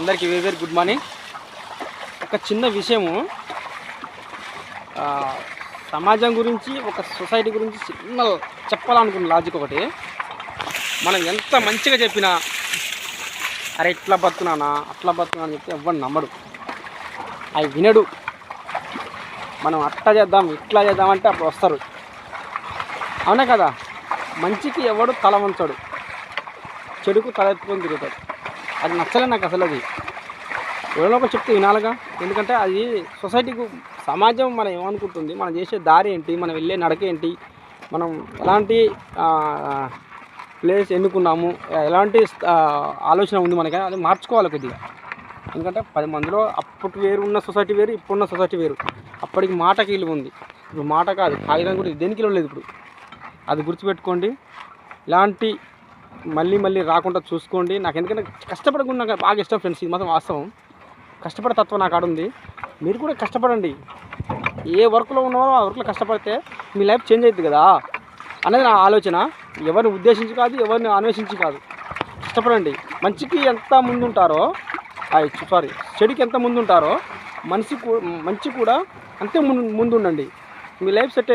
అందరికీ very very good morning. ఒక చిన్న విషయము. సమాజం గురించి ఒక సొసైటీ గురించి చిన్న చెప్పాలనుకున్న లాజిక్ ఒకటి. మనం ఎంత మంచిగా చెప్పినా అరే ఇట్లా బతున్నానా అట్లా బతుకున్నా అని చెప్తే ఎవ్వడు నమ్మడు. అవి వినడు. మనం అట్లా చేద్దాం ఇట్లా చేద్దామంటే అప్పుడు వస్తారు. అవునా కదా? మంచికి ఎవడు తల వంచడు. చెడుకు తల ఎత్తుకొని తిరుగుతాడు. అది నచ్చలే నాకు అసలు అది. ఎవరైనా ఒకరు చెప్తే వినాలిగా. ఎందుకంటే అది సొసైటీకి సమాజం మనం ఏమనుకుంటుంది? మనం చేసే దారి ఏంటి? మనం వెళ్ళే నడక ఏంటి? మనం ఎలాంటి ప్లేస్ ఎన్నుకున్నాము? ఎలాంటి ఆలోచన ఉంది మనకి? అది మార్చుకోవాలి కొద్దిగా. ఎందుకంటే పది మందిలో అప్పటి వేరు ఉన్న సొసైటీ వేరు ఇప్పుడున్న సొసైటీ వేరు. అప్పటికి మాటకి విలువ ఉంది. ఇప్పుడు మాట కాదు కాగితం కూడా దేనికి విలువ లేదు ఇప్పుడు. అది గుర్తుపెట్టుకోండి. ఇలాంటి మళ్ళీ మళ్ళీ రాకుండా చూసుకోండి. నాకు ఎందుకంటే కష్టపడకుండా నాకు బాగా ఇష్టం ఫ్రెండ్స్. ఇది మాత్రం వాస్తవం. కష్టపడే తత్వం నాకు ఆడుంది మీరు కూడా కష్టపడండి. ఏ వర్క్లో ఉన్నారో ఆ వర్క్లో కష్టపడితే మీ లైఫ్ చేంజ్ అవుతుంది కదా. అనేది నా ఆలోచన. ఎవరిని ఉద్దేశించి కాదు ఎవరిని అన్వేషించి కాదు. కష్టపడండి. మంచికి ఎంత ముందుంటారో సారీ చెడుకి ఎంత ముందుంటారో మనిషి కూ- మంచి కూడా అంతే ముందు ముందు ఉండండి మీ లైఫ్ సెట్